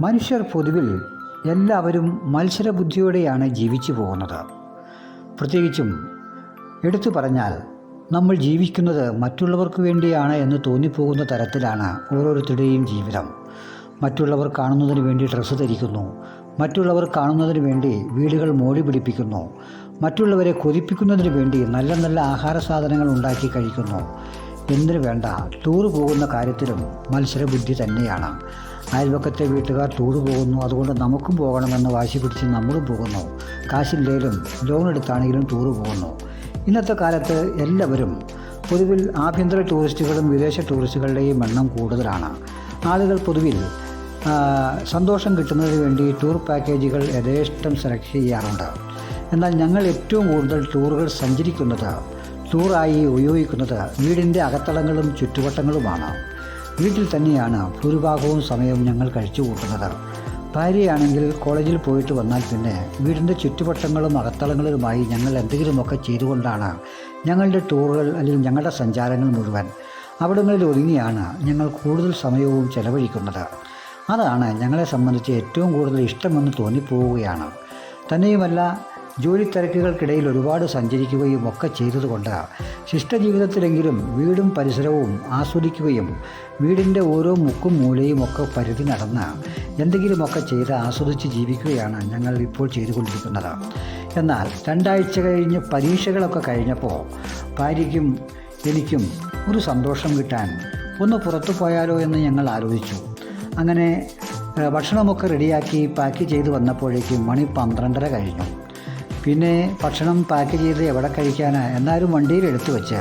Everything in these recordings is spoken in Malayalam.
മനുഷ്യർ പൊതുവിൽ എല്ലാവരും മത്സരബുദ്ധിയോടെയാണ് ജീവിച്ചു പോകുന്നത്. പ്രത്യേകിച്ചും എടുത്തു പറഞ്ഞാൽ നമ്മൾ ജീവിക്കുന്നത് മറ്റുള്ളവർക്ക് വേണ്ടിയാണ് എന്ന് തോന്നിപ്പോകുന്ന തരത്തിലാണ് ഓരോരുത്തരുടെയും ജീവിതം. മറ്റുള്ളവർ കാണുന്നതിന് വേണ്ടി ഡ്രസ്സ് ധരിക്കുന്നു. മറ്റുള്ളവർ കാണുന്നതിന് വേണ്ടി വീടുകൾ മോടി പിടിപ്പിക്കുന്നു. മറ്റുള്ളവരെ കൊതിപ്പിക്കുന്നതിന് വേണ്ടി നല്ല നല്ല ആഹാര സാധനങ്ങൾ ഉണ്ടാക്കി കഴിക്കുന്നു. എന്തിനു വേണ്ട ടൂർ പോകുന്ന കാര്യത്തിലും മത്സരബുദ്ധി തന്നെയാണ്. അയൽവക്കത്തെ വീട്ടുകാർ ടൂർ പോകുന്നു. അതുകൊണ്ട് നമുക്കും പോകണമെന്ന് വാശി പിടിച്ച് നമ്മളും പോകുന്നു. കാശില്ലേലും ലോൺ എടുത്താണെങ്കിലും ടൂർ പോകുന്നു. ഇന്നത്തെ കാലത്ത് എല്ലാവരും പൊതുവിൽ ആഭ്യന്തര ടൂറിസ്റ്റുകളും വിദേശ ടൂറിസ്റ്റുകളുടെയും എണ്ണം കൂടുതലാണ്. ആളുകൾ പൊതുവിൽ സന്തോഷം കിട്ടുന്നതിന് വേണ്ടി ടൂർ പാക്കേജുകൾ യഥേഷ്ടം സെലക്ട് ചെയ്യാറുണ്ട്. എന്നാൽ ഞങ്ങൾ ഏറ്റവും കൂടുതൽ ടൂറുകൾ സഞ്ചരിക്കുന്നത് ടൂറായി ഉപയോഗിക്കുന്നത് വീടിന്റെ അകത്തളങ്ങളും ചുറ്റുവട്ടങ്ങളുമാണ്. വീട്ടിൽ തന്നെയാണ് ഭൂരിഭാഗവും സമയവും ഞങ്ങൾ കഴിച്ചു കൂട്ടുന്നത്. ഭാര്യയാണെങ്കിൽ കോളേജിൽ പോയിട്ട് വന്നാൽ പിന്നെ വീടിന്റെ ചുറ്റുവട്ടങ്ങളും അകത്തളങ്ങളുമായി ഞങ്ങൾ എന്തെങ്കിലുമൊക്കെ ചെയ്തുകൊണ്ടാണ് ഞങ്ങളുടെ ടൂറുകൾ അല്ലെങ്കിൽ ഞങ്ങളുടെ സഞ്ചാരങ്ങൾ മുഴുവൻ അവിടങ്ങളിൽ ഒതുങ്ങിയാണ് ഞങ്ങൾ കൂടുതൽ സമയവും ചെലവഴിക്കുന്നത്. അതാണ് ഞങ്ങളെ സംബന്ധിച്ച് ഏറ്റവും കൂടുതൽ ഇഷ്ടമെന്ന് തോന്നിപ്പോവുകയാണ്. തന്നെയുമല്ല ജോലി തിരക്കുകൾക്കിടയിൽ ഒരുപാട് സഞ്ചരിക്കുകയും ഒക്കെ ചെയ്തതുകൊണ്ട് ശിഷ്ടജീവിതത്തിലെങ്കിലും വീടും പരിസരവും ആസ്വദിക്കുകയും വീടിന്റെ ഓരോ മുക്കും മൂലയും ഒക്കെ പരിധി നടന്ന് എന്തെങ്കിലുമൊക്കെ ചെയ്ത് ആസ്വദിച്ച് ജീവിക്കുകയാണ് ഞങ്ങൾ ഇപ്പോൾ ചെയ്തുകൊണ്ടിരിക്കുന്നത്. എന്നാൽ രണ്ടാഴ്ച കഴിഞ്ഞ് പരീക്ഷകളൊക്കെ കഴിഞ്ഞപ്പോൾ ഭാര്യയ്ക്കും എനിക്കും ഒരു സന്തോഷം കിട്ടാൻ ഒന്ന് പുറത്തു പോയാലോ എന്ന് ഞങ്ങൾ ആലോചിച്ചു. അങ്ങനെ ഭക്ഷണമൊക്കെ റെഡിയാക്കി പാക്ക് ചെയ്ത് വന്നപ്പോഴേക്കും മണി പന്ത്രണ്ടര കഴിഞ്ഞു. പിന്നെ ഭക്ഷണം പാക്ക് ചെയ്ത് എവിടെ കഴിക്കാനാ? എന്നാലും വണ്ടിയിൽ എടുത്തു വെച്ച്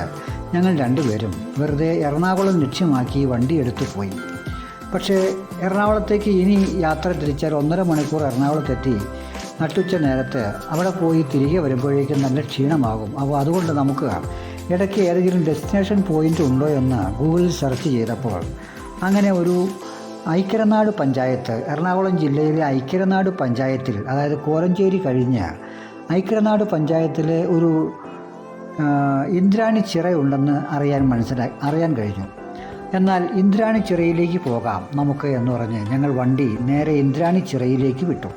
ഞങ്ങൾ രണ്ടുപേരും വെറുതെ എറണാകുളം ലക്ഷ്യമാക്കി വണ്ടി എടുത്തു പോയി. പക്ഷേ എറണാകുളത്തേക്ക് ഇനി യാത്ര തിരിച്ചാൽ ഒന്നര മണിക്കൂർ എറണാകുളത്തെത്തി നട്ടുച്ച നേരത്ത് അവിടെ പോയി തിരികെ വരുമ്പോഴേക്കും നല്ല ക്ഷീണമാകും. അപ്പോൾ അതുകൊണ്ട് നമുക്ക് ഇടയ്ക്ക് ഏതെങ്കിലും ഡെസ്റ്റിനേഷൻ പോയിന്റ് ഉണ്ടോ എന്ന് ഗൂഗിളിൽ സെർച്ച് ചെയ്തപ്പോൾ അങ്ങനെ ഒരു ഐക്കരനാട് പഞ്ചായത്ത് എറണാകുളം ജില്ലയിലെ ഐക്കരനാട് പഞ്ചായത്തിൽ അതായത് കോരഞ്ചേരി കഴിഞ്ഞ് ഐക്കരനാട് പഞ്ചായത്തിലെ ഒരു ഇന്ദ്രാണി ചിറയുണ്ടെന്ന് അറിയാൻ മനസ്സിലായി അറിയാൻ കഴിഞ്ഞു. എന്നാൽ ഇന്ദ്രാണി ചിറയിലേക്ക് പോകാം നമുക്ക് എന്ന് പറഞ്ഞ് ഞങ്ങൾ വണ്ടി നേരെ ഇന്ദ്രാണി ചിറയിലേക്ക് വിട്ടു.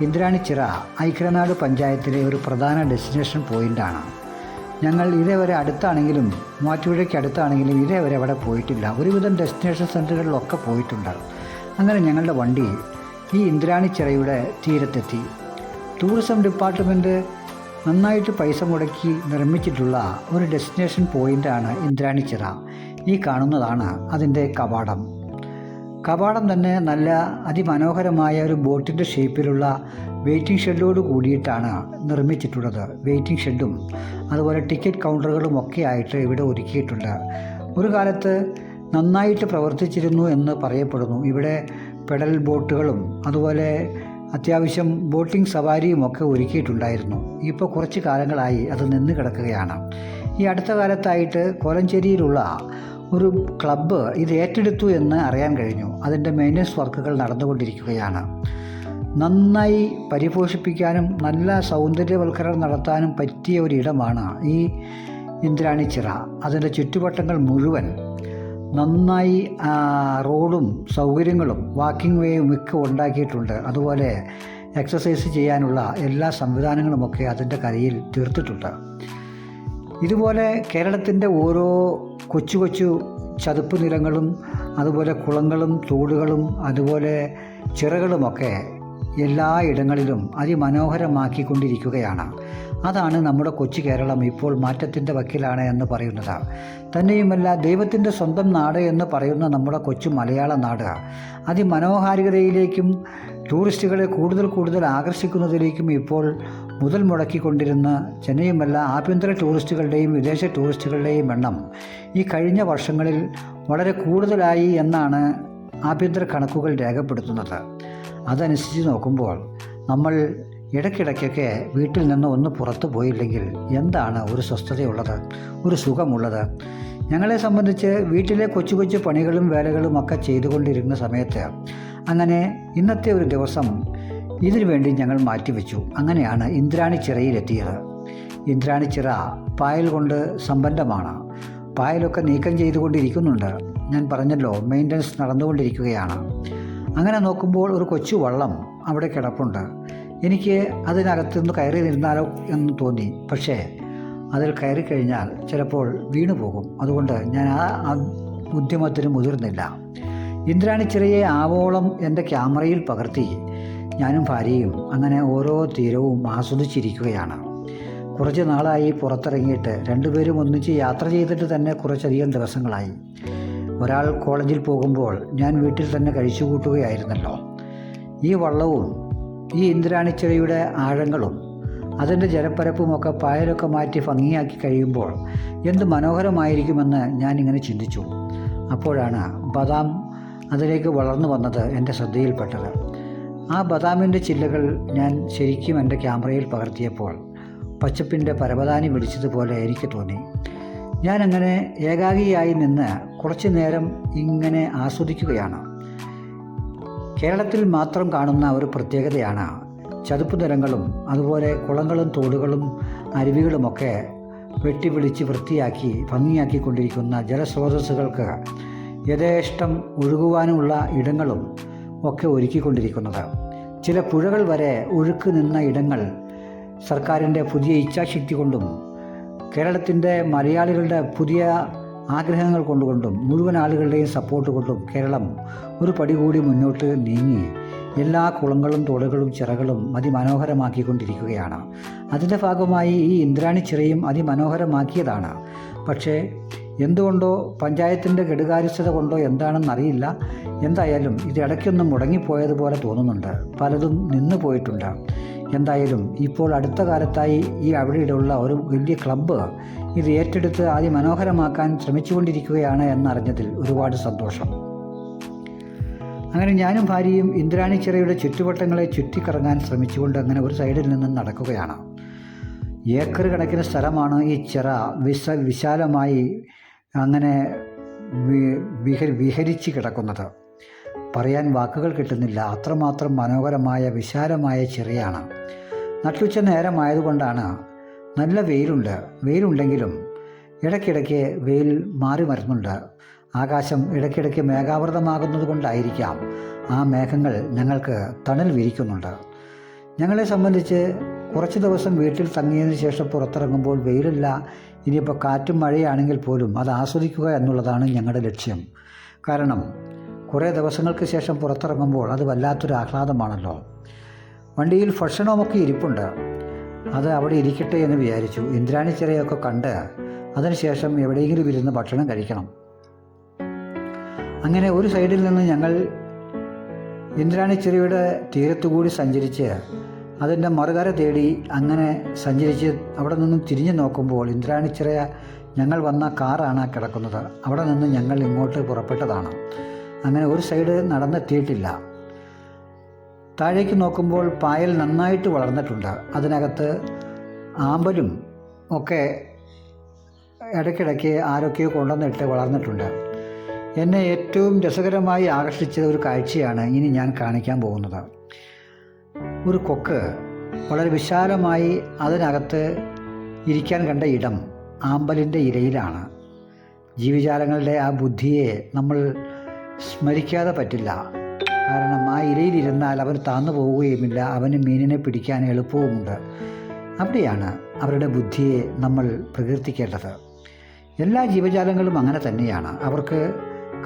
ഇന്ദ്രാണി ചിറ ഐക്യനാട് പഞ്ചായത്തിലെ ഒരു പ്രധാന ഡെസ്റ്റിനേഷൻ പോയിന്റാണ് ഞങ്ങൾ ഇതേവരെ അടുത്താണെങ്കിലും മൂവാറ്റുപുഴയ്ക്ക് അടുത്താണെങ്കിലും ഇതേവരെ അവിടെ പോയിട്ടില്ല. ഒരുവിധം ഡെസ്റ്റിനേഷൻ സെന്ററുകളിലൊക്കെ പോയിട്ടുണ്ട്. അങ്ങനെ ഞങ്ങളുടെ വണ്ടി ഈ ഇന്ദ്രാണി ചിറയുടെ തീരത്തെത്തി. ടൂറിസം ഡിപ്പാർട്ട്മെന്റ് നന്നായിട്ട് പൈസ മുടക്കി നിർമ്മിച്ചിട്ടുള്ള ഒരു ഡെസ്റ്റിനേഷൻ പോയിന്റാണ് ഇന്ദ്രാണിച്ചിറ ഈ കാണുന്നതാണ് അതിന്റെ കവാടം. കവാടം തന്നെ നല്ല അതിമനോഹരമായ ഒരു ബോട്ടിന്റെ ഷേപ്പിലുള്ള വെയിറ്റിംഗ് ഷെഡോട് കൂടിയിട്ടാണ് നിർമ്മിച്ചിട്ടുള്ളത്. വെയിറ്റിംഗ് ഷെഡും അതുപോലെ ടിക്കറ്റ് കൗണ്ടറുകളും ഒക്കെ ആയിട്ട് ഇവിടെ ഒരുക്കിയിട്ടുണ്ട്. ഒരു കാലത്ത് നന്നായിട്ട് പ്രവർത്തിച്ചിരുന്നു എന്ന് പറയപ്പെടുന്നു. ഇവിടെ പെഡൽ ബോട്ടുകളും അതുപോലെ അത്യാവശ്യം ബോട്ടിംഗ് സവാരിയും ഒക്കെ ഒരുക്കിയിട്ടുണ്ടായിരുന്നു. ഇപ്പോൾ കുറച്ച് കാലങ്ങളായി അത് നിന്ന് കിടക്കുകയാണ്. ഈ അടുത്ത കാലത്തായിട്ട് കോലഞ്ചേരിയിലുള്ള ഒരു ക്ലബ്ബ് ഇത് ഏറ്റെടുത്തു എന്ന് അറിയാൻ കഴിഞ്ഞു. അതിന്റെ മെയിന്റനൻസ് വർക്കുകൾ നടന്നുകൊണ്ടിരിക്കുകയാണ്. നന്നായി പരിപോഷിപ്പിക്കാനും നല്ല സൗന്ദര്യവൽക്കരണം നടത്താനും പറ്റിയ ഒരു ഇടമാണ് ഈ ഇന്ദ്രാണിച്ചിറ അതിന്റെ ചുറ്റുവട്ടങ്ങൾ മുഴുവൻ നന്നായി റോഡും സൗകര്യങ്ങളും വാക്കിംഗ് വേയും ഒക്കെ ഉണ്ടാക്കിയിട്ടുണ്ട്. അതുപോലെ എക്സസൈസ് ചെയ്യാനുള്ള എല്ലാ സംവിധാനങ്ങളുമൊക്കെ അതിന്റെ കരയിൽ തീർത്തിട്ടുണ്ട്. ഇതുപോലെ കേരളത്തിന്റെ ഓരോ കൊച്ചു കൊച്ചു ചതുപ്പ് നിലങ്ങളും അതുപോലെ കുളങ്ങളും തോടുകളും അതുപോലെ ചിറകളുമൊക്കെ എല്ലായിടങ്ങളിലും അതിമനോഹരമാക്കിക്കൊണ്ടിരിക്കുകയാണ്. അതാണ് നമ്മുടെ കൊച്ചു കേരളം ഇപ്പോൾ മാറ്റത്തിന്റെ വക്കിലാണ് എന്ന് പറയുന്നത്. തന്നെയുമല്ല ദൈവത്തിന്റെ സ്വന്തം നാട് എന്ന് പറയുന്ന നമ്മുടെ കൊച്ചു മലയാള നാട് അതിമനോഹാരികതയിലേക്കും ടൂറിസ്റ്റുകളെ കൂടുതൽ കൂടുതൽ ആകർഷിക്കുന്നതിലേക്കും ഇപ്പോൾ മുതൽ മുടക്കിക്കൊണ്ടിരുന്ന ചെന്നൈയുമല്ല ആഭ്യന്തര ടൂറിസ്റ്റുകളുടെയും വിദേശ ടൂറിസ്റ്റുകളുടെയും എണ്ണം ഈ കഴിഞ്ഞ വർഷങ്ങളിൽ വളരെ കൂടുതലായി എന്നാണ് ആഭ്യന്തര കണക്കുകൾ രേഖപ്പെടുത്തുന്നത്. അതനുസരിച്ച് നോക്കുമ്പോൾ നമ്മൾ ഇടയ്ക്കിടയ്ക്കൊക്കെ വീട്ടിൽ നിന്ന് ഒന്ന് പുറത്തു പോയില്ലെങ്കിൽ എന്താണ് ഒരു സ്വസ്ഥതയുള്ളത് ഒരു സുഖമുള്ളത്? ഞങ്ങളെ സംബന്ധിച്ച് വീട്ടിലെ കൊച്ചു കൊച്ചു പണികളും വേലകളും ഒക്കെ ചെയ്തുകൊണ്ടിരുന്ന സമയത്ത് അങ്ങനെ ഇന്നത്തെ ഒരു ദിവസം ഇതിനു വേണ്ടി ഞങ്ങൾ മാറ്റിവെച്ചു. അങ്ങനെയാണ് ഇന്ദ്രാണി ചിറയിലെത്തിയത്. ഇന്ദ്രാണി ചിറ പായൽ കൊണ്ട് സമ്പന്നമാണ് പായലൊക്കെ നീക്കം ചെയ്തുകൊണ്ടിരിക്കുന്നുണ്ട്. ഞാൻ പറഞ്ഞല്ലോ മെയിന്റനൻസ് നടന്നുകൊണ്ടിരിക്കുകയാണ്. അങ്ങനെ നോക്കുമ്പോൾ ഒരു കൊച്ചു വള്ളം അവിടെ കിടപ്പുണ്ട്. എനിക്ക് അതിനകത്ത് നിന്ന് കയറി നിന്നാലോ എന്ന് തോന്നി. പക്ഷേ അതിൽ കയറി കഴിഞ്ഞാൽ ചിലപ്പോൾ വീണു പോകും. അതുകൊണ്ട് ഞാൻ ആ ഉദ്യമത്തിന് മുതിർന്നില്ല. ഇന്ദ്രാണിച്ചിറയെ ആവോളം എന്റെ ക്യാമറയിൽ പകർത്തി. ഞാനും ഭാര്യയും അങ്ങനെ ഓരോ തീരവും ആസ്വദിച്ചിരിക്കുകയാണ്. കുറച്ച് നാളായി പുറത്തിറങ്ങിയിട്ട് രണ്ടുപേരും ഒന്നിച്ച് യാത്ര ചെയ്തിട്ട് തന്നെ കുറച്ചധികം ദിവസങ്ങളായി. ഒരാൾ കോളേജിൽ പോകുമ്പോൾ ഞാൻ വീട്ടിൽ തന്നെ കഴിച്ചു കൂട്ടുകയായിരുന്നല്ലോ ഈ വള്ളവും ഈ ഇന്ദ്രാണിച്ചിറയുടെ ആഴങ്ങളും അതിന്റെ ജലപ്പരപ്പുമൊക്കെ പായലൊക്കെ മാറ്റി ഭംഗിയാക്കി കഴിയുമ്പോൾ എന്ത് മനോഹരമായിരിക്കുമെന്ന് ഞാനിങ്ങനെ ചിന്തിച്ചു. അപ്പോഴാണ് ബദാം അതിലേക്ക് വളർന്നു വന്നത് എന്റെ ശ്രദ്ധയിൽപ്പെട്ടത്. ആ ബദാമിന്റെ ചില്ലകൾ ഞാൻ ശരിക്കും എന്റെ ക്യാമറയിൽ പകർത്തിയപ്പോൾ പച്ചപ്പിന്റെ പരവതാനി പിടിച്ചതുപോലെ എനിക്ക് തോന്നി. ഞാനങ്ങനെ ഏകാഗിയായി നിന്ന് കുറച്ചു നേരം ഇങ്ങനെ ആസ്വദിക്കുകയാണ്. കേരളത്തിൽ മാത്രം കാണുന്ന ഒരു പ്രത്യേകതയാണ് ചതുപ്പ് നിലങ്ങളും അതുപോലെ കുളങ്ങളും തോടുകളും അരുവികളുമൊക്കെ വെട്ടിപിടിച്ച് വൃത്തിയാക്കി ഭംഗിയാക്കിക്കൊണ്ടിരിക്കുന്ന ജലസ്രോതസ്സുകൾക്ക് യഥേഷ്ടം ഒഴുകുവാനുമുള്ള ഇടങ്ങളും ഒക്കെ ഒരുക്കിക്കൊണ്ടിരിക്കുന്നത്. ചില പുഴകൾ വരെ ഒഴുക്ക് നിന്ന ഇടങ്ങൾ സർക്കാരിന്റെ പുതിയ ഇച്ഛാശക്തി കൊണ്ടും കേരളത്തിന്റെ മലയാളികളുടെ പുതിയ ആഗ്രഹങ്ങൾ കൊണ്ടുകൊണ്ടും മുഴുവൻ ആളുകളുടെയും സപ്പോർട്ട് കൊണ്ടും കേരളം ഒരു പടി കൂടി മുന്നോട്ട് നീങ്ങി എല്ലാ കുളങ്ങളും തോടുകളും ചിറകളും അതിമനോഹരമാക്കിക്കൊണ്ടിരിക്കുകയാണ്. അതിന്റെ ഭാഗമായി ഈ ഇന്ദ്രാണി ചിറയും അതിമനോഹരമാക്കിയതാണ്. പക്ഷേ എന്തുകൊണ്ടോ പഞ്ചായത്തിന്റെ കെടുകാര്യസ്ഥത കൊണ്ടോ എന്താണെന്നറിയില്ല. എന്തായാലും ഇത് ഇടയ്ക്കൊന്നും മുടങ്ങിപ്പോയതുപോലെ തോന്നുന്നുണ്ട്. പലതും നിന്നു പോയിട്ടുണ്ട് എന്തായാലും ഇപ്പോൾ അടുത്ത കാലത്തായി ഈ അവിടെയുള്ള ഒരു വലിയ ക്ലബ്ബ് ഇത് ഏറ്റെടുത്ത് അതിമനോഹരമാക്കാൻ ശ്രമിച്ചുകൊണ്ടിരിക്കുകയാണ് എന്നറിഞ്ഞതിൽ ഒരുപാട് സന്തോഷം. അങ്ങനെ ഞാനും ഭാര്യയും ഇന്ദ്രാണി ചിറയുടെ ചുറ്റുവട്ടങ്ങളെ ചുറ്റിക്കറങ്ങാൻ ശ്രമിച്ചുകൊണ്ട് അങ്ങനെ ഒരു സൈഡിൽ നിന്നും നടക്കുകയാണ്. ഏക്കർ കണക്കിന് സ്ഥലമാണ് ഈ ചിറ. വിശ വിശാലമായി അങ്ങനെ വിഹരിച്ച് കിടക്കുന്നത്. പറയാൻ വാക്കുകൾ കിട്ടുന്നില്ല. അത്രമാത്രം മനോഹരമായ വിശാലമായ ചിറയാണ്. നട്ടുച്ച നേരമായതുകൊണ്ടാണ് നല്ല വെയിലുണ്ട്. വെയിലുണ്ടെങ്കിലും ഇടയ്ക്കിടയ്ക്ക് വെയിൽ മാറി മരുന്നുണ്ട് ആകാശം ഇടയ്ക്കിടയ്ക്ക് മേഘാവൃതമാകുന്നത് കൊണ്ടായിരിക്കാം ആ മേഘങ്ങൾ ഞങ്ങൾക്ക് തണൽ വിരിക്കുന്നുണ്ട്. ഞങ്ങളെ സംബന്ധിച്ച് കുറച്ച് ദിവസം വീട്ടിൽ തങ്ങിയതിന് ശേഷം പുറത്തിറങ്ങുമ്പോൾ വെയിലില്ല. ഇനിയിപ്പോൾ കാറ്റും മഴയാണെങ്കിൽ പോലും അത് ആസ്വദിക്കുക എന്നുള്ളതാണ് ഞങ്ങളുടെ ലക്ഷ്യം. കാരണം കുറേ ദിവസങ്ങൾക്ക് ശേഷം പുറത്തിറങ്ങുമ്പോൾ അത് വല്ലാത്തൊരു ആഹ്ലാദമാണല്ലോ. വണ്ടിയിൽ ഭക്ഷണമൊക്കെ ഇരിപ്പുണ്ട്. അത് അവിടെ ഇരിക്കട്ടെ എന്ന് വിചാരിച്ചു. ഇന്ദ്രാണി ചിറയൊക്കെ കണ്ട് അതിനുശേഷം എവിടെയെങ്കിലും ഇരുന്ന് ഭക്ഷണം കഴിക്കണം. അങ്ങനെ ഒരു സൈഡിൽ നിന്ന് ഞങ്ങൾ ഇന്ദ്രാണിച്ചിറയുടെ തീരത്തുകൂടി സഞ്ചരിച്ച് അതിന്റെ മറുകര തേടി അങ്ങനെ സഞ്ചരിച്ച് അവിടെ നിന്നും തിരിഞ്ഞു നോക്കുമ്പോൾ ഇന്ദ്രാണിച്ചിറ ഞങ്ങൾ വന്ന കാറാണ് കിടക്കുന്നത്. അവിടെ നിന്ന് ഞങ്ങൾ ഇങ്ങോട്ട് പുറപ്പെട്ടതാണ്. അങ്ങനെ ഒരു സൈഡ് നടന്നെത്തിയിട്ടില്ല. താഴേക്ക് നോക്കുമ്പോൾ പായൽ നന്നായിട്ട് വളർന്നിട്ടുണ്ട്. അതിനകത്ത് ആമ്പലും ഒക്കെ ഇടയ്ക്കിടയ്ക്ക് ആരൊക്കെയോ കൊണ്ടുവന്നിട്ട് വളർന്നിട്ടുണ്ട്. എന്നെ ഏറ്റവും രസകരമായി ആകർഷിച്ച ഒരു കാഴ്ചയാണ് ഇനി ഞാൻ കാണിക്കാൻ പോകുന്നത്. ഒരു കൊക്ക് വളരെ വിശാലമായി അതിനകത്ത് ഇരിക്കാൻ കണ്ട ഇടം ആമ്പലിന്റെ ഇരയിലാണ്. ജീവജാലങ്ങളുടെ ആ ബുദ്ധിയെ നമ്മൾ സ്മരിക്കാതെ പറ്റില്ല. കാരണം ആ ഇരയിലിരുന്നാൽ അവൻ താന്നു പോവുകയുമില്ല. അവന് മീനിനെ പിടിക്കാൻ എളുപ്പവുമുണ്ട്. അവിടെയാണ് അവരുടെ ബുദ്ധിയെ നമ്മൾ പ്രകീർത്തിക്കേണ്ടത്. എല്ലാ ജീവജാലങ്ങളും അങ്ങനെ തന്നെയാണ്. അവർക്ക്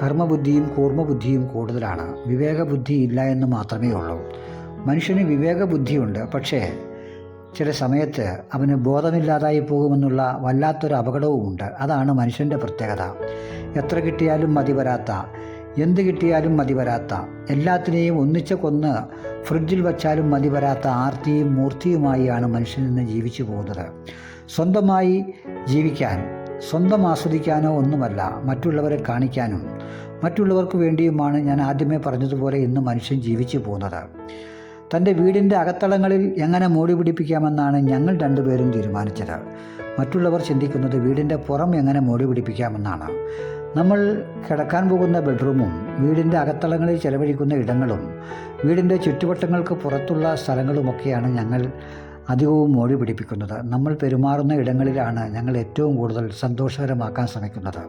കർമ്മബുദ്ധിയും കൂർമ്മബുദ്ധിയും കൂടുതലാണ്. വിവേകബുദ്ധി ഇല്ല എന്ന് മാത്രമേ ഉള്ളൂ. മനുഷ്യന് വിവേകബുദ്ധിയുണ്ട്. പക്ഷേ ചില സമയത്ത് അവന് ബോധമില്ലാതായി പോകുമെന്നുള്ള വല്ലാത്തൊരു അപകടവുമുണ്ട്. അതാണ് മനുഷ്യന്റെ പ്രത്യേകത. എത്ര കിട്ടിയാലും മതി വരാത്ത എന്ത് കിട്ടിയാലും മതി വരാത്ത. എല്ലാത്തിനെയും ഒന്നിച്ച് കൊന്ന് ഫ്രിഡ്ജിൽ വച്ചാലും മതി വരാത്ത ആർത്തിയും മൂർത്തിയുമായാണ് മനുഷ്യൻ ഇന്ന് ജീവിച്ചു പോകുന്നത്. സ്വന്തമായി ജീവിക്കാൻ സ്വന്തം ആസ്വദിക്കാനോ ഒന്നുമല്ല മറ്റുള്ളവരെ കാണിക്കാനും മറ്റുള്ളവർക്ക് വേണ്ടിയുമാണ് ഞാൻ ആദ്യമേ പറഞ്ഞതുപോലെ ഇന്ന് മനുഷ്യൻ ജീവിച്ചു പോകുന്നത്. തന്റെ വീടിന്റെ അകത്തളങ്ങളിൽ എങ്ങനെ മൂടി പിടിപ്പിക്കാമെന്നാണ് ഞങ്ങൾ രണ്ടുപേരും തീരുമാനിച്ചത്. മറ്റുള്ളവർ ചിന്തിക്കുന്നത് വീടിന്റെ പുറം എങ്ങനെ മൂടി പിടിപ്പിക്കാമെന്നാണ്. നമ്മൾ കിടക്കാൻ പോകുന്ന ബെഡ്റൂമും വീടിന്റെ അകത്തളങ്ങളിൽ ചെലവഴിക്കുന്ന ഇടങ്ങളും വീടിന്റെ ചുറ്റുവട്ടങ്ങൾക്ക് പുറത്തുള്ള സ്ഥലങ്ങളുമൊക്കെയാണ് ഞങ്ങൾ അധികവും മോടി പിടിപ്പിക്കുന്നത്. നമ്മൾ പെരുമാറുന്ന ഇടങ്ങളിലാണ് ഞങ്ങൾ ഏറ്റവും കൂടുതൽ സന്തോഷകരമാക്കാൻ ശ്രമിക്കുന്നത്.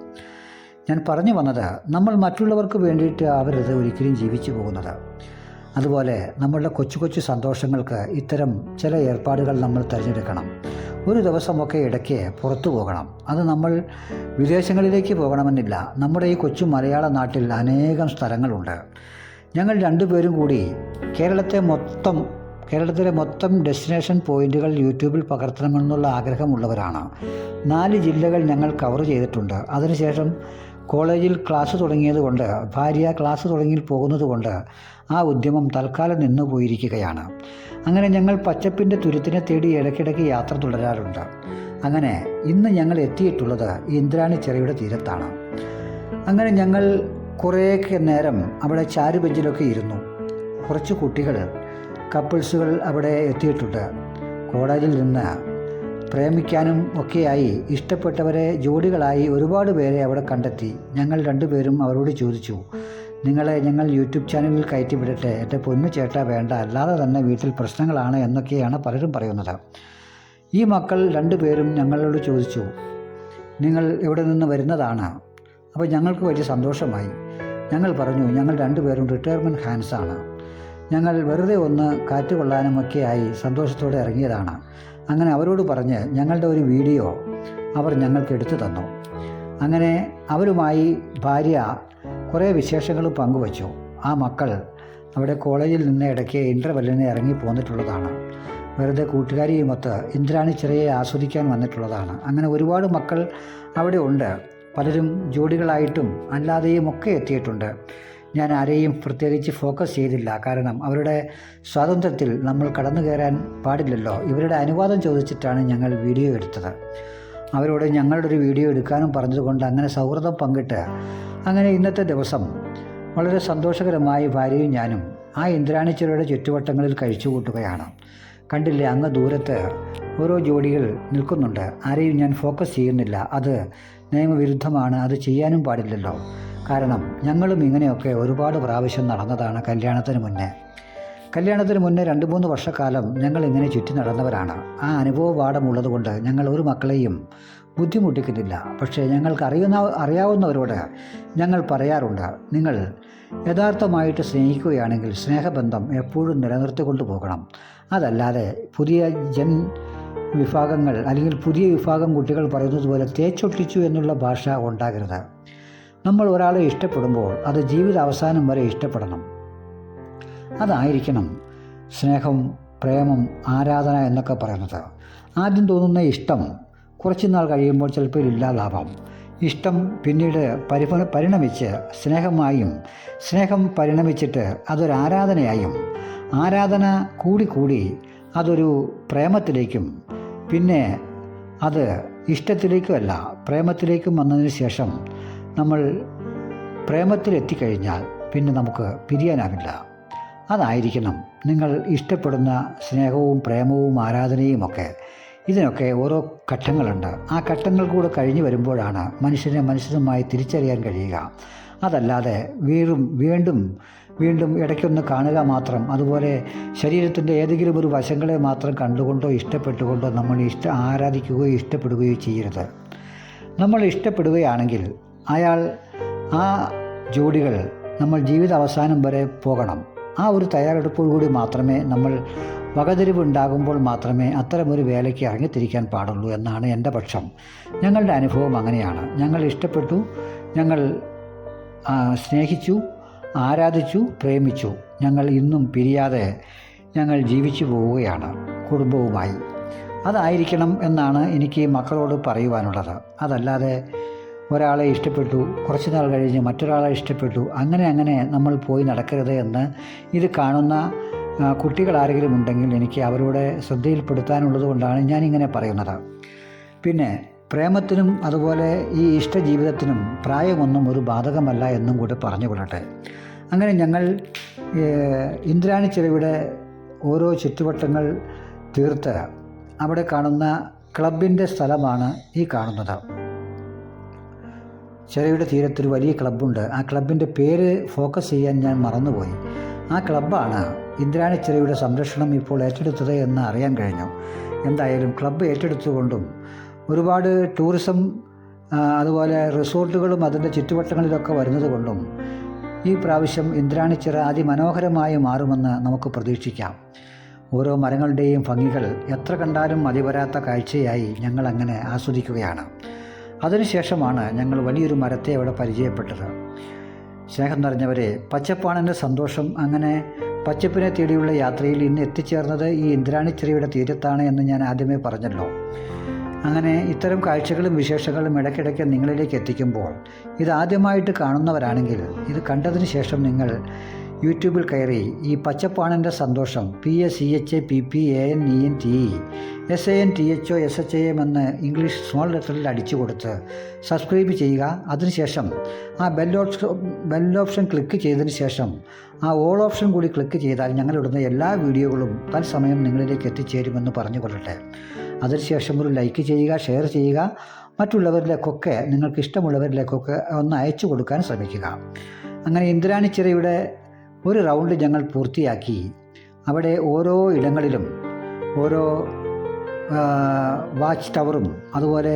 ഞാൻ പറഞ്ഞു വന്നത് നമ്മൾ മറ്റുള്ളവർക്ക് വേണ്ടിയിട്ട് അവരത് ഒരിക്കലും ജീവിച്ചു പോകുന്നത്. അതുപോലെ നമ്മളുടെ കൊച്ചു കൊച്ചു സന്തോഷങ്ങൾക്ക് ഇത്തരം ചില ഏർപ്പാടുകൾ നമ്മൾ തിരഞ്ഞെടുക്കണം. ഒരു ദിവസമൊക്കെ ഇടയ്ക്ക് പുറത്തു പോകണം. അത് നമ്മൾ വിദേശങ്ങളിലേക്ക് പോകണമെന്നില്ല. നമ്മുടെ ഈ കൊച്ചു മലയാള നാട്ടിൽ അനേകം സ്ഥലങ്ങളുണ്ട്. ഞങ്ങൾ രണ്ടുപേരും കൂടി കേരളത്തെ മൊത്തം കേരളത്തിലെ മൊത്തം ഡെസ്റ്റിനേഷൻ പോയിന്റുകൾ യൂട്യൂബിൽ പകർത്തണമെന്നുള്ള ആഗ്രഹമുള്ളവരാണ്. നാല് ജില്ലകൾ ഞങ്ങൾ കവർ ചെയ്തിട്ടുണ്ട്. അതിനുശേഷം കോളേജിൽ ക്ലാസ് തുടങ്ങിയതുകൊണ്ട് ഭാര്യ ക്ലാസ് തുടങ്ങി പോകുന്നതുകൊണ്ട് ആ ഉദ്യമം തൽക്കാലം നിന്നുപോയിരിക്കുകയാണ് അങ്ങനെ ഞങ്ങൾ പച്ചപ്പിന്റെ തുരുത്തിനെ തേടി ഇടയ്ക്കിടയ്ക്ക് യാത്ര തുടരാറുണ്ട്. അങ്ങനെ ഇന്ന് ഞങ്ങൾ എത്തിയിട്ടുള്ളത് ഇന്ദ്രാണി ചെറിയുടെ തീരത്താണ്. അങ്ങനെ ഞങ്ങൾ കുറേയൊക്കെ നേരം അവിടെ ചാരുബെഞ്ചിലൊക്കെ ഇരുന്നു. കുറച്ച് കുട്ടികൾ കപ്പിൾസുകൾ അവിടെ എത്തിയിട്ടുണ്ട്. കോളേജിൽ നിന്ന് പ്രേമിക്കാനും ഒക്കെയായി ഇഷ്ടപ്പെട്ടവരെ ജോഡികളായി ഒരുപാട് പേരെ അവിടെ കണ്ടെത്തി. ഞങ്ങൾ രണ്ടുപേരും അവരോട് ചോദിച്ചു നിങ്ങളെ ഞങ്ങൾ യൂട്യൂബ് ചാനലിൽ കയറ്റി വിടട്ടെ എന്റെ പൊന്നു ചേട്ട വേണ്ട അല്ലാതെ തന്നെ വീട്ടിൽ പ്രശ്നങ്ങളാണ് എന്നൊക്കെയാണ് പലരും പറയുന്നത്. ഈ മക്കൾ രണ്ടുപേരും ഞങ്ങളോട് ചോദിച്ചു നിങ്ങൾ എവിടെ നിന്ന് വരുന്നതാണ്? അപ്പോൾ ഞങ്ങൾക്ക് വലിയ സന്തോഷമായി. ഞങ്ങൾ പറഞ്ഞു ഞങ്ങൾ രണ്ടുപേരും റിട്ടയർമെന്റ് ഹാൻഡ്സാണ് ഞങ്ങൾ വെറുതെ ഒന്ന് കാറ്റ് കൊള്ളാനുമൊക്കെയായി സന്തോഷത്തോടെ ഇറങ്ങിയതാണ്. അങ്ങനെ അവരോട് പറഞ്ഞ് ഞങ്ങളുടെ ഒരു വീഡിയോ അവർ ഞങ്ങൾക്ക് എടുത്തു തന്നു. അങ്ങനെ അവരുമായി ഭാര്യ കുറേ വിശേഷങ്ങൾ പങ്കുവച്ചു. ആ മക്കൾ അവിടെ കോളേജിൽ നിന്ന് ഇടയ്ക്ക് ഇന്റർവെല്ലിന് ഇറങ്ങി പോന്നിട്ടുള്ളതാണ്. വെറുതെ കൂട്ടുകാരിയുമൊത്ത് ഇന്ദ്രാണി ചിറയെ ആസ്വദിക്കാൻ വന്നിട്ടുള്ളതാണ്. അങ്ങനെ ഒരുപാട് മക്കൾ അവിടെ ഉണ്ട്. പലരും ജോഡികളായിട്ടും അല്ലാതെയും ഒക്കെ എത്തിയിട്ടുണ്ട്. ഞാൻ ആരെയും പ്രത്യേകിച്ച് ഫോക്കസ് ചെയ്തില്ല. കാരണം അവരുടെ സ്വാതന്ത്ര്യത്തിൽ നമ്മൾ കടന്നു കയറാൻ പാടില്ലല്ലോ. ഇവരുടെ അനുവാദം ചോദിച്ചിട്ടാണ് ഞങ്ങൾ വീഡിയോ എടുത്തത്. അവരോട് ഞങ്ങളുടെ ഒരു വീഡിയോ എടുക്കാനും പറഞ്ഞതുകൊണ്ട് അങ്ങനെ സൗഹൃദം പങ്കിട്ട് അങ്ങനെ ഇന്നത്തെ ദിവസം വളരെ സന്തോഷകരമായി ഭാര്യയും ഞാനും ആ ഇന്ദ്രാണിച്ചരുടെ ചുറ്റുവട്ടങ്ങളിൽ കഴിച്ചു കൂട്ടുകയാണ് കണ്ടില്ലേ അങ്ങ് ദൂരത്ത് ഓരോ ജോഡികൾ നിൽക്കുന്നുണ്ട്. ആരെയും ഞാൻ ഫോക്കസ് ചെയ്യുന്നില്ല. അത് നിയമവിരുദ്ധമാണ്. അത് ചെയ്യാനും പാടില്ലല്ലോ. കാരണം ഞങ്ങളും ഇങ്ങനെയൊക്കെ ഒരുപാട് പ്രാവശ്യം നടന്നതാണ് കല്യാണത്തിന് മുന്നേ. കല്യാണത്തിന് മുന്നേ രണ്ട് മൂന്ന് വർഷക്കാലം ഞങ്ങൾ ഇങ്ങനെ ചുറ്റി നടന്നവരാണ്. ആ അനുഭവ പാഠമുള്ളതുകൊണ്ട് ഞങ്ങൾ ഒരു മക്കളെയും ബുദ്ധിമുട്ടിക്കുന്നില്ല. പക്ഷേ ഞങ്ങൾക്ക് അറിയുന്ന അറിയാവുന്നവരോട് ഞങ്ങൾ പറയാറുണ്ട് നിങ്ങൾ യഥാർത്ഥമായിട്ട് സ്നേഹിക്കുകയാണെങ്കിൽ സ്നേഹബന്ധം എപ്പോഴും നിലനിർത്തിക്കൊണ്ടു പോകണം. അതല്ലാതെ പുതിയ ജൻ വിഭാഗങ്ങൾ അല്ലെങ്കിൽ പുതിയ വിഭാഗം കുട്ടികൾ പറയുന്നത് പോലെ തേച്ചൊട്ടിച്ചു എന്നുള്ള ഭാഷ ഉണ്ടാകരുത്. നമ്മൾ ഒരാളെ ഇഷ്ടപ്പെടുമ്പോൾ അത് ജീവിത അവസാനം വരെ ഇഷ്ടപ്പെടണം. അതായിരിക്കണം സ്നേഹം പ്രേമം ആരാധന എന്നൊക്കെ പറയുന്നത്. ആദ്യം തോന്നുന്ന ഇഷ്ടം കുറച്ച് നാൾ കഴിയുമ്പോൾ ചിലപ്പോൾ ഇല്ലാതാവാം. ഇഷ്ടം പിന്നീട് പരിപ പരിണമിച്ച് സ്നേഹമായും സ്നേഹം പരിണമിച്ചിട്ട് അതൊരു ആരാധനയായും ആരാധന കൂടിക്കൂടി അതൊരു പ്രേമത്തിലേക്കും പിന്നെ അത് ഇഷ്ടത്തിലേക്കുമല്ല പ്രേമത്തിലേക്കും വന്നതിന് ശേഷം നമ്മൾ പ്രേമത്തിലെത്തിക്കഴിഞ്ഞാൽ പിന്നെ നമുക്ക് പിരിയാനാവില്ല. അതായിരിക്കണം നിങ്ങൾ ഇഷ്ടപ്പെടുന്ന സ്നേഹവും പ്രേമവും ആരാധനയും ഒക്കെ ഇതിനൊക്കെ ഓരോ ഘട്ടങ്ങളുണ്ട്. ആ ഘട്ടങ്ങൾ കൂടെ കഴിഞ്ഞു വരുമ്പോഴാണ് മനുഷ്യനെ മനുഷ്യനുമായി തിരിച്ചറിയാൻ കഴിയുക. അതല്ലാതെ വീറും വീണ്ടും വീണ്ടും ഇടയ്ക്കൊന്ന് കാണുക മാത്രം അതുപോലെ ശരീരത്തിന്റെ ഏതെങ്കിലും ഒരു വശങ്ങളെ മാത്രം കണ്ടുകൊണ്ടോ ഇഷ്ടപ്പെട്ടുകൊണ്ടോ നമ്മൾ ഇഷ്ട ആരാധിക്കുകയോ ഇഷ്ടപ്പെടുകയോ ചെയ്യരുത്. നമ്മൾ ഇഷ്ടപ്പെടുകയാണെങ്കിൽ അയാൾ ആ ജോഡികൾ നമ്മൾ ജീവിത അവസാനം വരെ പോകണം. ആ ഒരു തയ്യാറെടുപ്പോടുകൂടി മാത്രമേ നമ്മൾ വകതിരിവുണ്ടാകുമ്പോൾ മാത്രമേ അത്തരമൊരു വേലയ്ക്ക് ഇറങ്ങിത്തിരിക്കാൻ പാടുള്ളൂ എന്നാണ് എന്റെ പക്ഷം. ഞങ്ങളുടെ അനുഭവം അങ്ങനെയാണ്. ഞങ്ങൾ ഇഷ്ടപ്പെട്ടു. ഞങ്ങൾ സ്നേഹിച്ചു ആരാധിച്ചു പ്രേമിച്ചു. ഞങ്ങൾ ഇന്നും പിരിയാതെ ഞങ്ങൾ ജീവിച്ചു പോവുകയാണ് കുടുംബവുമായി. അതായിരിക്കണം എന്നാണ് എനിക്ക് മക്കളോട് പറയുവാനുള്ളത്. അതല്ലാതെ ഒരാളെ ഇഷ്ടപ്പെട്ടു കുറച്ച് നാൾ കഴിഞ്ഞ് മറ്റൊരാളെ ഇഷ്ടപ്പെട്ടു അങ്ങനെ അങ്ങനെ നമ്മൾ പോയി നടക്കരുത് എന്ന് ഇത് കാണുന്ന കുട്ടികൾ ആരെങ്കിലും ഉണ്ടെങ്കിൽ എനിക്ക് അവരോട് ശ്രദ്ധയിൽപ്പെടുത്താനുള്ളത് കൊണ്ടാണ് ഞാനിങ്ങനെ പറയുന്നത്. പിന്നെ പ്രേമത്തിനും അതുപോലെ ഈ ഇഷ്ടജീവിതത്തിനും പ്രായമൊന്നും ഒരു ബാധകമല്ല എന്നും കൂടി പറഞ്ഞു കൊള്ളട്ടെ അങ്ങനെ ഞങ്ങൾ ഇന്ദ്രാണി ചെലവിടെ ഓരോ ചുറ്റുവട്ടങ്ങൾ തീർത്ത് അവിടെ കാണുന്ന ക്ലബിന്റെ സ്ഥലമാണ് ഈ കാണുന്നത്. ചെറിയുടെ തീരത്തൊരു വലിയ ക്ലബ്ബുണ്ട്. ആ ക്ലബിന്റെ പേര് ഫോക്കസ് ചെയ്യാൻ ഞാൻ മറന്നുപോയി. ആ ക്ലബ്ബാണ് ഇന്ദ്രാണി ചെറിയുടെ സംരക്ഷണം ഇപ്പോൾ ഏറ്റെടുത്തത് എന്ന് അറിയാൻ കഴിഞ്ഞു. എന്തായാലും ക്ലബ്ബ് ഏറ്റെടുത്തുകൊണ്ടും ഒരുപാട് ടൂറിസം അതുപോലെ റിസോർട്ടുകളും അതിന്റെ ചുറ്റുവട്ടങ്ങളിലൊക്കെ വരുന്നത് കൊണ്ടും ഈ പ്രാവശ്യം ഇന്ദ്രാണിച്ചിറ അതിമനോഹരമായി മാറുമെന്ന് നമുക്ക് പ്രതീക്ഷിക്കാം. ഓരോ മരങ്ങളുടെയും ഭംഗികൾ എത്ര കണ്ടാലും മതിവരാത്ത കാഴ്ചയായി ഞങ്ങൾ അങ്ങനെ ആസ്വദിക്കുകയാണ്. അതിനുശേഷമാണ് ഞങ്ങൾ വലിയൊരു മരത്തെ അവിടെ പരിചയപ്പെട്ടത്. സ്നേഹം നിറഞ്ഞവരെ പച്ചപ്പാണെന്റെ സന്തോഷം അങ്ങനെ പച്ചപ്പിനെ തേടിയുള്ള യാത്രയിൽ ഇന്ന് എത്തിച്ചേർന്നത് ഈ ഇന്ദ്രാണിച്ചിറയുടെ തീരത്താണ് എന്ന് ഞാൻ ആദ്യമേ പറഞ്ഞല്ലോ. അങ്ങനെ ഇത്തരം കാഴ്ചകളും വിശേഷങ്ങളും ഇടയ്ക്കിടയ്ക്ക് നിങ്ങളിലേക്ക് എത്തിക്കുമ്പോൾ ഇതാദ്യമായിട്ട് കാണുന്നവരാണെങ്കിൽ ഇത് കണ്ടതിന് ശേഷം നിങ്ങൾ യൂട്യൂബിൽ കയറി ഈ പച്ചപ്പാണിന്റെ സന്തോഷം P S C H P P A N E N T E S A N T H O S H A M എന്ന് ഇംഗ്ലീഷ് സ്മോൾ ലെറ്ററിൽ അടിച്ചു കൊടുത്ത് സബ്സ്ക്രൈബ് ചെയ്യുക. അതിനുശേഷം ആ ബെൽ ബെൽ ഓപ്ഷൻ ക്ലിക്ക് ചെയ്തതിന് ശേഷം ആ ഓൾ ഓപ്ഷൻ കൂടി ക്ലിക്ക് ചെയ്താൽ ഞങ്ങളിടുന്ന എല്ലാ വീഡിയോകളും തത്സമയം നിങ്ങളിലേക്ക് എത്തിച്ചേരുമെന്ന് പറഞ്ഞു കൊള്ളട്ടെ. അതിനുശേഷം ഒരു ലൈക്ക് ചെയ്യുക ഷെയർ ചെയ്യുക. മറ്റുള്ളവരിലേക്കൊക്കെ നിങ്ങൾക്ക് ഇഷ്ടമുള്ളവരിലേക്കൊക്കെ ഒന്ന് അയച്ചു കൊടുക്കാൻ ശ്രമിക്കുക. അങ്ങനെ ഇന്ദ്രാണിച്ചിറയുടെ ഒരു റൗണ്ട് ഞങ്ങൾ പൂർത്തിയാക്കി. അവിടെ ഓരോ ഇടങ്ങളിലും ഓരോ വാച്ച് ടവറും അതുപോലെ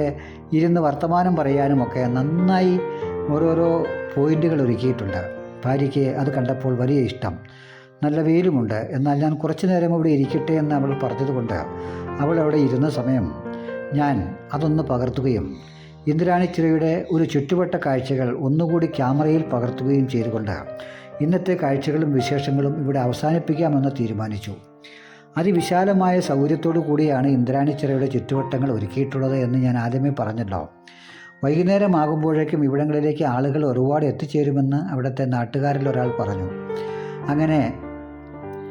ഇരുന്ന് വർത്തമാനം പറയാനുമൊക്കെ നന്നായി ഓരോരോ പോയിന്റുകൾ ഒരുക്കിയിട്ടുണ്ട്. ഭാര്യയ്ക്ക് അത് കണ്ടപ്പോൾ വലിയ ഇഷ്ടം. നല്ല വെയിലുമുണ്ട്. എന്നാൽ ഞാൻ കുറച്ചു നേരം ഇവിടെ ഇരിക്കട്ടെ എന്ന് അവൾ പറഞ്ഞതുകൊണ്ട് അവൾ അവിടെ ഇരുന്ന സമയം ഞാൻ അതൊന്ന് പകർത്തുകയും ഇന്ദിരാണിച്ചിറയുടെ ഒരു ചുറ്റുവട്ട കാഴ്ചകൾ ഒന്നുകൂടി ക്യാമറയിൽ പകർത്തുകയും ചെയ്തുകൊണ്ട് ഇന്നത്തെ കാഴ്ചകളും വിശേഷങ്ങളും ഇവിടെ അവസാനിപ്പിക്കാമെന്ന് തീരുമാനിച്ചു. അതിവിശാലമായ സൗകര്യത്തോടു കൂടിയാണ് ഇന്ദ്രാണിച്ചിറയുടെ ചുറ്റുവട്ടങ്ങൾ ഒരുക്കിയിട്ടുള്ളത് എന്ന് ഞാൻ ആദ്യമേ പറഞ്ഞല്ലോ. വൈകുന്നേരമാകുമ്പോഴേക്കും ഇവിടങ്ങളിലേക്ക് ആളുകൾ ഒരുപാട് എത്തിച്ചേരുമെന്ന് അവിടുത്തെ നാട്ടുകാരിൽ ഒരാൾ പറഞ്ഞു. അങ്ങനെ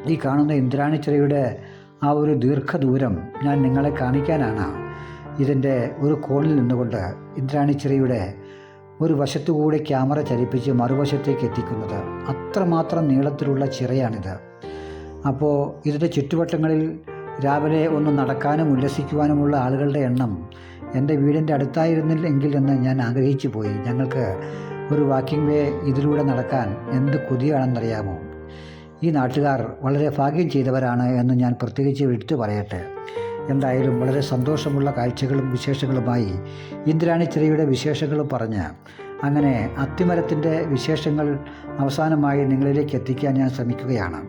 ഈ കാണുന്ന ഇന്ദ്രാണിച്ചിറയുടെ ആ ഒരു ദീർഘദൂരം ഞാൻ നിങ്ങളെ കാണിക്കാനാണ്. ഇതിന്റെ ഒരു കോണിൽ നിന്നുകൊണ്ട് ഇന്ദ്രാണിച്ചിറയുടെ ഒരു വശത്തുകൂടി ക്യാമറ ചലിപ്പിച്ച് മറുവശത്തേക്ക് എത്തിക്കുന്നത് അത്രമാത്രം നീളത്തിലുള്ള ചിറയാണിത്. അപ്പോൾ ഇതിന്റെ ചുറ്റുവട്ടങ്ങളിൽ രാവിലെ ഒന്ന് നടക്കാനും ഉല്ലസിക്കുവാനുമുള്ള ആളുകളുടെ എണ്ണം എന്റെ വീടിന്റെ അടുത്തായിരുന്നില്ലെങ്കിൽ എന്ന് ഞാൻ ആഗ്രഹിച്ചു പോയി. ഞങ്ങൾക്ക് ഒരു വാക്കിംഗ് വേ ഇതിലൂടെ നടക്കാൻ എന്ത് കൊതിയാണെന്നറിയാമോ? ഈ നാട്ടുകാർ വളരെ ഭാഗ്യം ചെയ്തവരാണ് എന്ന് ഞാൻ പ്രത്യേകിച്ച് എടുത്തു പറയട്ടെ. എന്തായാലും വളരെ സന്തോഷമുള്ള കാഴ്ചകളും വിശേഷങ്ങളുമായി ഇന്ദ്രാണിച്ചിറയുടെ വിശേഷങ്ങൾ പറഞ്ഞ് അങ്ങനെ അത്തിമരത്തിന്റെ വിശേഷങ്ങൾ അവസാനമായി നിങ്ങളിലേക്ക് എത്തിക്കാൻ ഞാൻ ശ്രമിക്കുകയാണ്.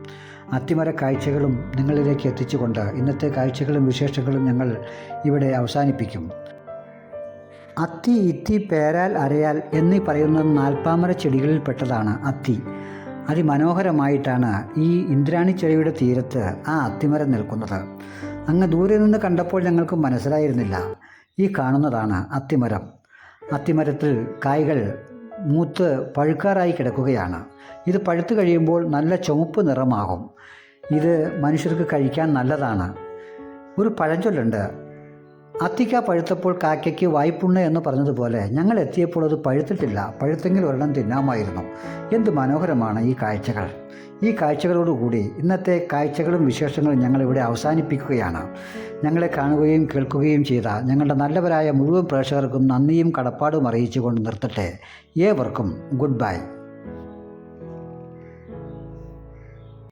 അത്തിമര കാഴ്ചകളും നിങ്ങളിലേക്ക് എത്തിച്ചുകൊണ്ട് ഇന്നത്തെ കാഴ്ചകളും വിശേഷങ്ങളും ഞങ്ങൾ ഇവിടെ അവസാനിപ്പിക്കും. അത്തി ഇത്തി പേരാൽ അരയാൽ എന്നീ പറയുന്ന നാൽപ്പാമര ചെടികളിൽ പെട്ടതാണ് അത്തി. അതിമനോഹരമായിട്ടാണ് ഈ ഇന്ദ്രാണി ചെടിയുടെ തീരത്ത് ആ അത്തിമരം നിൽക്കുന്നത്. അങ്ങ് ദൂരെ നിന്ന് കണ്ടപ്പോൾ ഞങ്ങൾക്ക് മനസ്സിലായിരുന്നില്ല. ഈ കാണുന്നതാണ് അത്തിമരം. അത്തിമരത്തിൽ കായ്കൾ മൂത്ത് പഴുക്കാറായി കിടക്കുകയാണ്. ഇത് പഴുത്തു കഴിയുമ്പോൾ നല്ല ചുമപ്പ് നിറമാകും. ഇത് മനുഷ്യർക്ക് കഴിക്കാൻ നല്ലതാണ്. ഒരു പഴഞ്ചൊല്ലുണ്ട്. അത്തിക്ക പഴുത്തപ്പോൾ കാക്കയ്ക്ക് വായ്പുണ്ണ് എന്ന് പറഞ്ഞതുപോലെ ഞങ്ങൾ എത്തിയപ്പോൾ അത് പഴുത്തിട്ടില്ല പഴുത്തെങ്കിൽ ഒരെണ്ണം തിന്നാമായിരുന്നു. എന്ത് മനോഹരമാണ് ഈ കാഴ്ചകൾ. ഈ കാഴ്ചകളോടുകൂടി ഇന്നത്തെ കാഴ്ചകളും വിശേഷങ്ങളും ഞങ്ങളിവിടെ അവസാനിപ്പിക്കുകയാണ്. ഞങ്ങളെ കാണുകയും കേൾക്കുകയും ചെയ്ത ഞങ്ങളുടെ നല്ലവരായ മുഴുവൻ പ്രേക്ഷകർക്കും നന്ദിയും കടപ്പാടും അറിയിച്ചുകൊണ്ട് നിർത്തട്ടെ. ഏവർക്കും ഗുഡ് ബൈ.